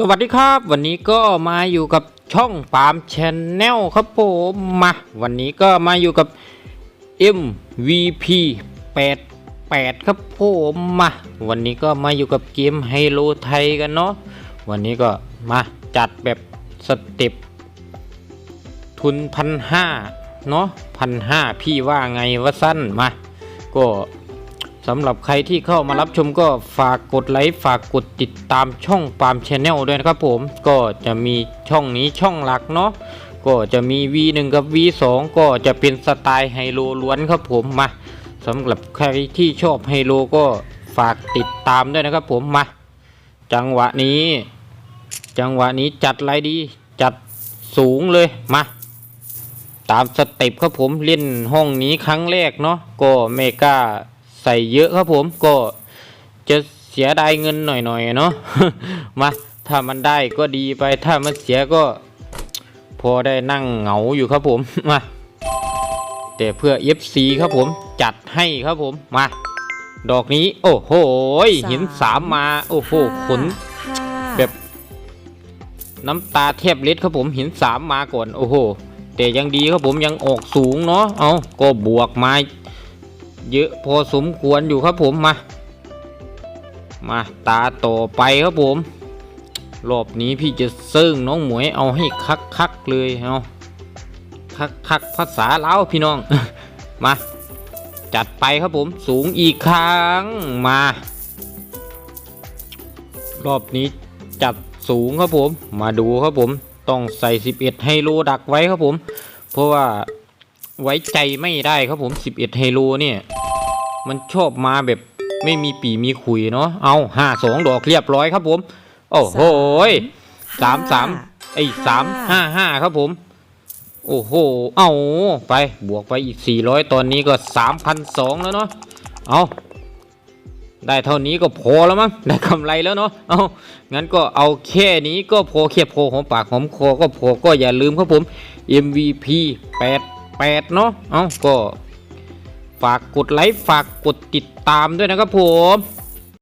สวัสดีครับ วันนี้ก็มาอยู่กับช่องปามชแนลครับผมมาวันนี้ก็มาอยู่กับ MVP 88 ครับผมมาวันนี้ก็มาอยู่กับเกมไฮโลไทยกันเนาะวันนี้ก็มาจัดแบบสเต็ปทุนพันห้าเนาะพันห้าพี่ว่าไงวะสั้นมาก็ สำหรับใครที่เข้ามารับชมก็ฝากกดไลค์ฝากกดติดตามช่องปาล์มชแนลด้วยนะครับผมก็จะมีช่องนี้ช่องหลักเนาะก็จะมี V1 กับ V2 ก็จะเป็นสไตล์ไฮโลล้วนครับผมมาสำหรับใครที่ชอบไฮโลก็ฝากติดตามด้วยนะครับผมมา จังหวะนี้ จังหวะนี้จัดไรดีจัดสูงเลยมาตามสเต็ปครับผมเล่นห้องนี้ครั้งแรกเนาะก็ไม่กล้า ใส่เยอะครับผมก็จะเสียดายเงินหน่อยๆเนาะมาถ้ามันได้ก็ดีไปถ้ามันเสียก็ พอได้นั่งเหงาอยู่ครับผมมาแต่เพื่อ FC ครับผมจัดให้ครับผมมา ดอกนี้ โอ้โหหินสามมา โอ้โหขนแบบน้ำตาแทบเล็ดครับผมหินสามมาก่อน โอ้โหแต่ยังดีครับผมยังออกสูงเนาะเอาก็บวกมา เยอะพอสมควรอยู่ครับผมมา มาตาต่อไปครับผม รอบนี้พี่จะเซิ่งน้องหมวยเอาให้คักคักๆเลยเอาคักคักๆภาษาเล้าพี่น้อง มา จัดไปครับผมสูงอีกครั้งมา รอบนี้จัดสูงครับผม มาดูครับผม ต้องใส่ 11ไฮโลดักไว้ครับผม เพราะว่า ไว้ใจไม่ได้ครับผม11ไฮโลเนี่ย มันชอบมาแบบไม่มีปีมีขุยเนาะเอาห้าสองดอกเรียบร้อยครับผม โอ้โหยสามสามไอ้สามห้าห้าครับผม โอ้โห เอาไปบวกไปอีก400ตอนนี้ก็3,200แล้วเนาะเอาได้เท่านี้ก็พอแล้วมั้งได้กำไรแล้วเนาะเอางั้นก็เอาแค่นี้ก็พอแค่พอหอมปากหอมคอก็พอก็อย่าลืมครับผม MVP 8 เนาะ เอ้าก็ฝากกดไลค์ ฝากกดติดตามด้วยนะครับผม